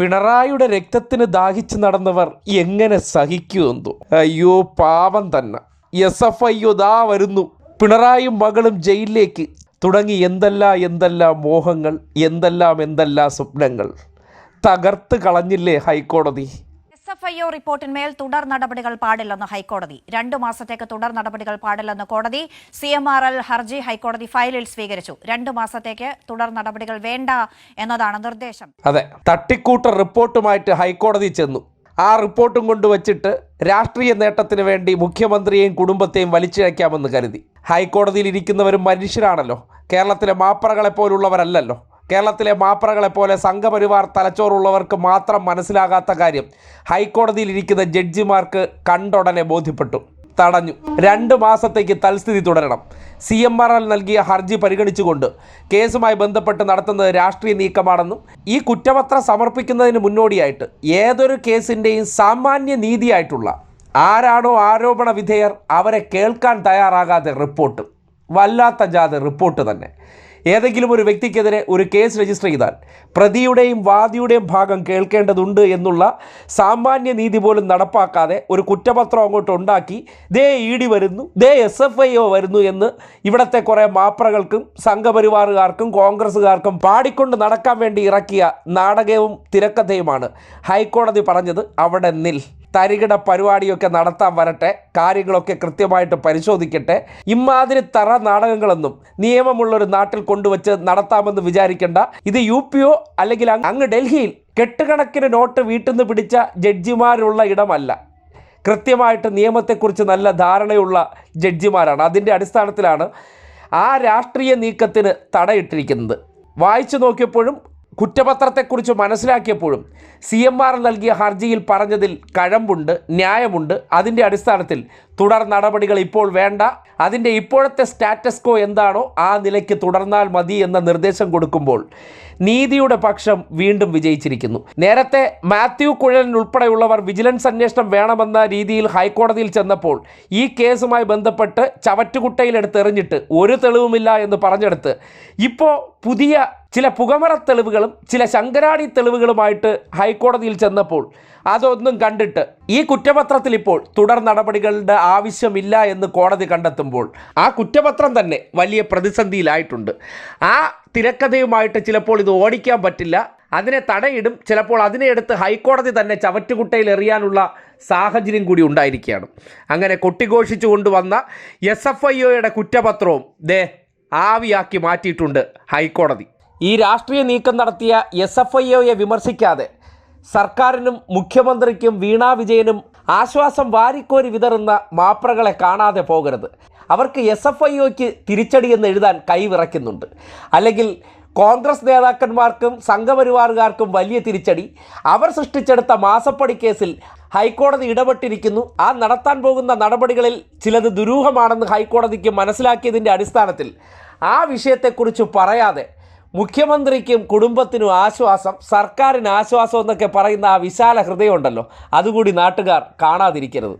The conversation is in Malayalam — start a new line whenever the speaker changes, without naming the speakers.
പിണറായിയുടെ രക്തത്തിന് ദാഹിച്ചു നടന്നവർ എങ്ങനെ സഹിക്കുമെന്നു അയ്യോ പാവം തന്നെ. എസ് എഫ് ഐ ദാ വരുന്നു. പിണറായും മകളും ജയിലിലേക്ക്. തുടങ്ങി എന്തെല്ലാം എന്തെല്ലാം മോഹങ്ങൾ എന്തെല്ലാം എന്തെല്ലാം സ്വപ്നങ്ങൾ. തകർത്ത് കളഞ്ഞില്ലേ ഹൈക്കോടതി?
എസ് എഫ് ഐ ഒ റിപ്പോർട്ടിന്മേൽ തുടർ നടപടികൾ പാടില്ലെന്ന് ഹൈക്കോടതി. രണ്ടു മാസത്തേക്ക് തുടർ നടപടികൾ പാടില്ലെന്ന് കോടതി സി എം ആർ എൽ ഹർജി ഹൈക്കോടതി ഫയലിൽ സ്വീകരിച്ചു. രണ്ടു മാസത്തേക്ക് തുടർ നടപടികൾ വേണ്ട എന്നതാണ് നിർദ്ദേശം.
അതെ തട്ടിക്കൂട്ട റിപ്പോർട്ടുമായിട്ട് ഹൈക്കോടതി ചെന്നു. ആ റിപ്പോർട്ടും കൊണ്ടുവച്ചിട്ട് രാഷ്ട്രീയ നേട്ടത്തിന് വേണ്ടി മുഖ്യമന്ത്രിയെയും കുടുംബത്തെയും വലിച്ചിഴയ്ക്കാമെന്ന് കരുതി. ഹൈക്കോടതിയിൽ ഇരിക്കുന്നവരും മനുഷ്യരാണല്ലോ. കേരളത്തിലെ മാപ്പറകളെ പോലുള്ളവരല്ലല്ലോ കേരളത്തിലെ മാപ്രകളെ പോലെ സംഘപരിവാർ തലച്ചോറുള്ളവർക്ക് മാത്രം മനസ്സിലാകാത്ത കാര്യം ഹൈക്കോടതിയിൽ ഇരിക്കുന്ന ജഡ്ജിമാർക്ക് കണ്ടുടനെ ബോധ്യപ്പെട്ടു. തടഞ്ഞു. രണ്ട് മാസത്തേക്ക് തൽസ്ഥിതി തുടരണം. സി എം ആർ എൽ നൽകിയ ഹർജി പരിഗണിച്ചുകൊണ്ട് കേസുമായി ബന്ധപ്പെട്ട് നടത്തുന്നത് രാഷ്ട്രീയ നീക്കമാണെന്നും ഈ കുറ്റപത്രം സമർപ്പിക്കുന്നതിന് മുന്നോടിയായിട്ട് ഏതൊരു കേസിന്റെയും സാമാന്യ നീതിയായിട്ടുള്ള ആരാണോ ആരോപണ വിധേയർ അവരെ കേൾക്കാൻ തയ്യാറാകാതെ റിപ്പോർട്ട്. വല്ലാത്ത ജാതി റിപ്പോർട്ട് തന്നെ. ഏതെങ്കിലും ഒരു വ്യക്തിക്കെതിരെ ഒരു കേസ് രജിസ്റ്റർ ചെയ്താൽ പ്രതിയുടെയും വാദിയുടെയും ഭാഗം കേൾക്കേണ്ടതുണ്ട് എന്നുള്ള സാമാന്യ നീതി പോലും നടപ്പാക്കാതെ ഒരു കുറ്റപത്രം അങ്ങോട്ട് ഉണ്ടാക്കി ദേ ഇ ഡി വരുന്നു ദേ എസ് എഫ് ഐ ഒ വരുന്നു എന്ന് ഇവിടുത്തെ കുറേ മാപ്രകൾക്കും സംഘപരിവാറുകാർക്കും കോൺഗ്രസ്സുകാർക്കും പാടിക്കൊണ്ട് നടക്കാൻ വേണ്ടി ഇറക്കിയ നാടകവും തിരക്കഥയുമാണ്. ഹൈക്കോടതി പറഞ്ഞത് അവിടെ നിൽ. തരികിട പരിപാടിയൊക്കെ നടത്താൻ വരട്ടെ കാര്യങ്ങളൊക്കെ കൃത്യമായിട്ട് പരിശോധിക്കട്ടെ. ഇമാതിരി തറ നാടകങ്ങളൊന്നും നിയമമുള്ളൊരു നാട്ടിൽ കൊണ്ടുവച്ച് നടത്താമെന്ന് വിചാരിക്കേണ്ട. ഇത് യു അല്ലെങ്കിൽ അങ്ങ് ഡൽഹിയിൽ കെട്ടുകണക്കിന് നോട്ട് വീട്ടിൽ നിന്ന് പിടിച്ച ജഡ്ജിമാരുള്ള ഇടമല്ല. കൃത്യമായിട്ട് നിയമത്തെക്കുറിച്ച് നല്ല ധാരണയുള്ള ജഡ്ജിമാരാണ്. അതിന്റെ അടിസ്ഥാനത്തിലാണ് ആ രാഷ്ട്രീയ നീക്കത്തിന് തടയിട്ടിരിക്കുന്നത്. വായിച്ചു നോക്കിയപ്പോഴും കുറ്റപത്രത്തെക്കുറിച്ച് മനസ്സിലാക്കിയപ്പോഴും സി എം ആർ നൽകിയ ഹർജിയിൽ പറഞ്ഞതിൽ കഴമ്പുണ്ട് ന്യായമുണ്ട്. അതിന്റെ അടിസ്ഥാനത്തിൽ തുടർ നടപടികൾ ഇപ്പോൾ വേണ്ട. അതിന്റെ ഇപ്പോഴത്തെ സ്റ്റാറ്റസ്കോ എന്താണോ ആ നിലയ്ക്ക് തുടർന്നാൽ മതി എന്ന നിർദ്ദേശം കൊടുക്കുമ്പോൾ നീതിയുടെ പക്ഷം വീണ്ടും വിജയിച്ചിരിക്കുന്നു. നേരത്തെ മാത്യു കുഴലൻ ഉൾപ്പെടെയുള്ളവർ വിജിലൻസ് അന്വേഷണം വേണമെന്ന രീതിയിൽ ഹൈക്കോടതിയിൽ ചെന്നപ്പോൾ ഈ കേസുമായി ബന്ധപ്പെട്ട് ചവറ്റുകുട്ടയിലെടുത്ത് എറിഞ്ഞിട്ട് ഒരു തെളിവുമില്ല എന്ന് പറഞ്ഞെടുത്ത് ഇപ്പോൾ പുതിയ ചില പുകമറ തെളിവുകളും ചില ശങ്കരാടി തെളിവുകളുമായിട്ട് ഹൈക്കോടതിയിൽ ചെന്നപ്പോൾ അതൊന്നും കണ്ടിട്ട് ഈ കുറ്റപത്രത്തിൽ ഇപ്പോൾ തുടർ നടപടികളുടെ ആവശ്യമില്ല എന്ന് കോടതി കണ്ടെത്തുമ്പോൾ ആ കുറ്റപത്രം തന്നെ വലിയ പ്രതിസന്ധിയിലായിട്ടുണ്ട്. ആ തിരക്കഥയുമായിട്ട് ചിലപ്പോൾ ഇത് ഓടിക്കാൻ പറ്റില്ല. അതിനെ തടയിടും. ചിലപ്പോൾ അതിനെ എടുത്ത് ഹൈക്കോടതി തന്നെ ചവറ്റുകുട്ടയിൽ എറിയാനുള്ള സാഹചര്യം കൂടി ഉണ്ടായിരിക്കുകയാണ്. അങ്ങനെ കൊട്ടിഘോഷിച്ചു കൊണ്ടുവന്ന എസ് എഫ് ഐ ഒയുടെ കുറ്റപത്രവും ദേ ആവിയാക്കി മാറ്റിയിട്ടുണ്ട് ഹൈക്കോടതി. ഈ രാഷ്ട്രീയ നീക്കം നടത്തിയ എസ് എഫ് ഐ ഒയെ വിമർശിക്കാതെ സർക്കാരിനും മുഖ്യമന്ത്രിക്കും വീണാ വിജയനും ആശ്വാസം വാരിക്കോരി വിതറുന്ന മാപ്രകളെ കാണാതെ പോകരുത്. അവർക്ക് എസ് എഫ് ഐ ഒക്ക് തിരിച്ചടി എന്ന് എഴുതാൻ കൈവിറയ്ക്കുന്നുണ്ട് അല്ലെങ്കിൽ കോൺഗ്രസ് നേതാക്കന്മാർക്കും സംഘപരിവാറുകാർക്കും വലിയ തിരിച്ചടി. അവർ സൃഷ്ടിച്ചെടുത്ത മാസപ്പടി കേസിൽ ഹൈക്കോടതി ഇടപെട്ടിരിക്കുന്നു. ആ നടത്താൻ പോകുന്ന നടപടികളിൽ ചിലത് ദുരൂഹമാണെന്ന് ഹൈക്കോടതിക്ക് മനസ്സിലാക്കിയതിന്റെ അടിസ്ഥാനത്തിൽ ആ വിഷയത്തെക്കുറിച്ച് പറയാതെ മുഖ്യമന്ത്രിക്കും കുടുംബത്തിനും ആശ്വാസം സർക്കാരിന് ആശ്വാസം എന്നൊക്കെ പറയുന്ന ആ വിശാല ഹൃദയമുണ്ടല്ലോ. അതുകൂടി നാട്ടുകാർ കാണാതിരിക്കരുത്.